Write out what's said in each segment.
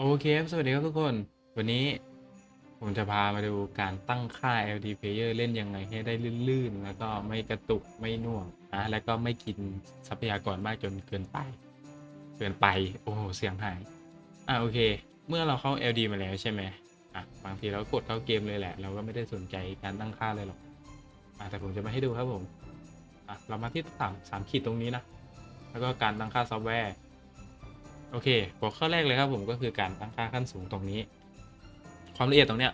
โอเคครับสวัสดีครับทุกคน วันนี้ผมจะพามาดูการตั้งค่า LD Player เล่นยังไงให้ได้ลื่นๆ แล้วก็ไม่กระตุกไม่น่วงนะแล้วก็ไม่กินทรัพยากรมากจนเกินไป เกินไปโอ้โหเสียงหายอะโอเค เมื่อเราเข้า LD มาแล้วใช่ไหมอะบางทีเรากดเข้าเกมเลยแหละ เราก็ไม่ได้สนใจการตั้งค่าเลยหรอกอะแต่ผมจะมาให้ดูครับผมอะเรามาที่สามสามขีดตรงนี้นะแล้วก็การตั้งค่าซอฟต์แวร์ อเคหัวข้อแรกเลยครับผมก็คือการตั้งค่าขั้นสูงตรงนี้ ความละเอียดตรงเนี้ย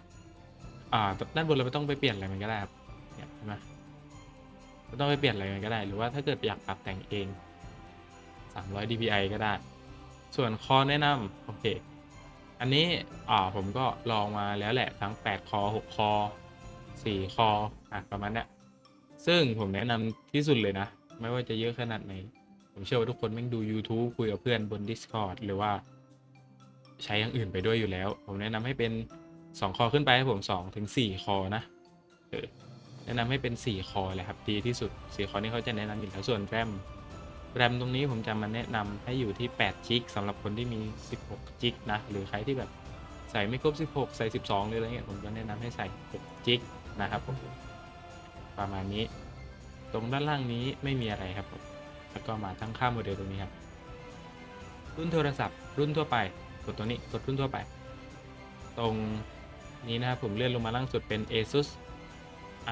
อ่าด้านบนเราไม่ต้องไปเปลี่ยนอะไรมันก็ได้ครับเนี่ยเห็นไหมไม่ต้องไปเปลี่ยนอะไรมันก็ได้ หรือว่าถ้าเกิดอยากปรับแต่งเอง 300 dpi ก็ได้ ส่วนคอแนะนำโอเค อันนี้อ่าผมก็ลองมาแล้วแหละทั้ง 8 คอ 6 คอ 4 คออะประมาณเนี้ยซึ่งผมแนะนำที่สุดเลยนะ ไม่ว่าจะเยอะขนาดไหน ผมเชื่อว่าทุกคนแม่งดู YouTube คุยกับเพื่อนบน Discord หรือว่าใช้อย่างอื่นไปด้วยอยู่แล้ว ผมแนะนำให้เป็น 2 คอขึ้นไปให้ผม2ถึง4คอนะเออแนะนำให้เป็น 4 คอเลยครับดีที่สุด 4 คอนี้เขาจะแนะนำอยู่แล้วส่วนแรมแรมตรงนี้ผมจะมาแนะนำให้อยู่ที่8จิกสำหรับคนที่มี 16จิกนะหรือใครที่แบบใส่ไม่ครบ 16 ใส่ 12 หรืออะไรเงี้ยผมก็แนะนำให้ใส่6จิกนะครับผมประมาณนี้ ตรงด้านล่างนี้ไม่มีอะไรครับผม แล้วก็มาตั้งค่าโมเดลตรงนี้ครับ รุ่นโทรศัพท์ รุ่นทั่วไป กดตัวนี้ กดรุ่นทั่วไป ตรงนี้นะครับผมเลื่อนลงมาล่างสุดเป็น ASUS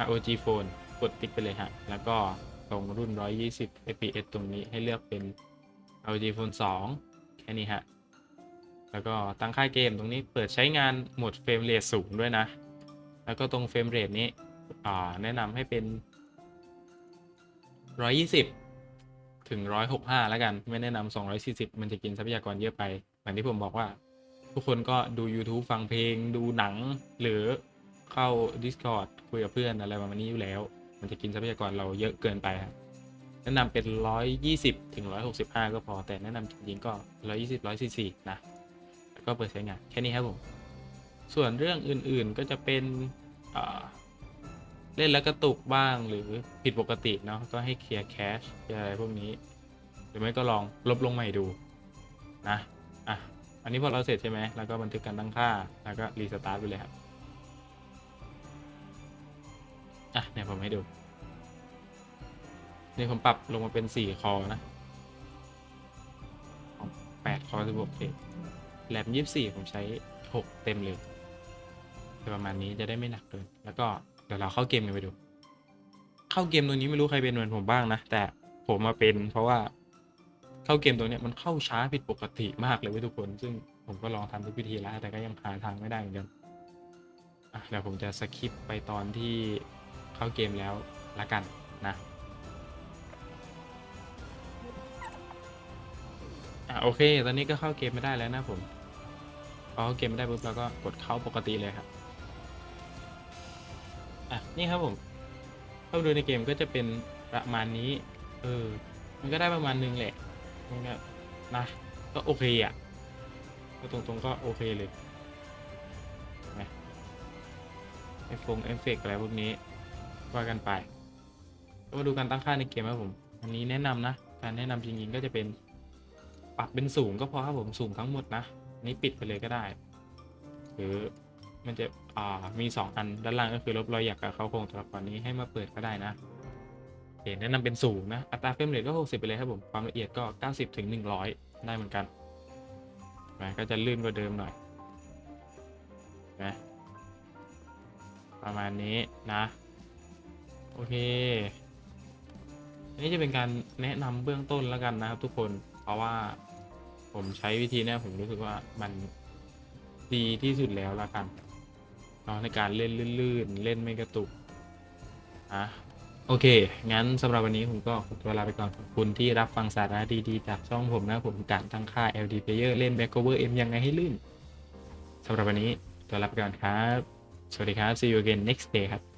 ROG Phone กดติ๊กไปเลยฮะ แล้วก็ตรงรุ่น 120 fps ตรงนี้ให้เลือกเป็น ROG Phone 2 แค่นี้ฮะ แล้วก็ตั้งค่าเกมตรงนี้เปิดใช้งานโหมดเฟรมเรทสูงด้วยนะ แล้วก็ตรงเฟรมเรทนี้แนะนำให้เป็น 120 ถึง165แล้วกัน ไม่แนะนำ240มันจะกินทรัพยากรเยอะไปเหมือนที่ผมบอกว่า ทุกคนก็ดู YouTube ฟังเพลง ดูหนัง หรือเข้า Discord คุยกับเพื่อนอะไรประมาณนี้อยู่แล้ว มันจะกินทรัพยากรเราเยอะเกินไปครับแนะนำเป็น 120 ถึง 165 ก็พอ แต่แนะนำจริงๆก็ 120 144 นะ แล้วก็เปิดใช้งาน แค่นี้ครับผม ส่วนเรื่องอื่นๆก็จะเป็นอ่า เล่นแล้วกระตุกบ้างหรือผิดปกติเนาะก็ให้เคลียร์แคชเคลียร์อะไรพวกนี้ หรือไม่ก็ลองลบลงใหม่ดูนะอะอันนี้พอเราเสร็จใช่ไหมแล้วก็บันทึกการตั้งค่า แล้วก็รีสตาร์ทไปเลยครับอะเนี่ยผมให้ดูนี่ผมปรับลงมาเป็น 4 คอนะของ8คอ16เคแรม24 ผมใช้ 6 เต็มเลยประมาณนี้จะได้ไม่หนักเกินแล้วก็ ดี๋ยวเราเข้าเกมกันไปดู เข้าเกมตรงนี้ไม่รู้ใครเป็นเหมือนผมบ้างนะ แต่ผมมาเป็นเพราะว่าเข้าเกมตรงนี้มันเข้าช้าผิดปกติมากเลยทุกคน ซึ่งผมก็ลองทำทุกวิธีแล้ว แต่ก็ยังหาทางไม่ได้เหมือนกันเดี๋ยวผมจะสคิปไปตอนที่เข้าเกมแล้วละกันนะอะโอเค ตอนนี้ก็เข้าเกมไม่ได้แล้วนะผมพอเข้าเกมไม่ได้ปุ๊บเราก็กดเข้าปกติเลยครับ อะนี่ครับผมเข้าดูในเกมก็จะเป็นประมาณนี้ เออ มันก็ได้ประมาณนึงแหละมันก็นะก็โอเคอะก็ตรงๆก็โอเคเลยไอฟงเอฟเฟกอะไรพวกนี้ว่ากันไปมาดูการตั้งค่าในเกมครับผม อันนี้แนะนำนะ การแนะนำจริงๆก็จะเป็นปรับเป็นสูงก็พอครับผมสูงทั้งหมดนะนนี้ปิดไปเลยก็ได้ หรือ มันจะอ่ามี 2 อันด้านล่างก็คือลบรอยหยักกับเขาโครงตัวละครนี้ให้มาเปิดก็ได้นะโอเคแนะนำเป็นสูงนะ อัตราเฟรมเรทก็ 60 ไปเลยครับผม ความละเอียดก็ 90ถึง100 ได้เหมือนกันนะก็จะลื่นกว่าเดิมหน่อยนะประมาณนี้นะ โอเค อันนี้จะเป็นการแนะนำเบื้องต้นแล้วกันนะครับทุกคน เพราะว่าผมใช้วิธีนี้ผมรู้สึกว่ามันดีที่สุดแล้วละกัน นาะในการเล่นลื่นๆเล่นไม่กระตุกอะโอเค งั้นสำหรับวันนี้ผมก็ขอตัวลาไปก่อนขอบคุณที่รับฟังสาระดีๆ จากช่องผมนะผมการตั้งค่า LD Player เล่น BackoverM ยังไงให้ลื่นสำหรับวันนี้ตัวลาไปก่อนครับ สวัสดีครับ see you again next day ครับ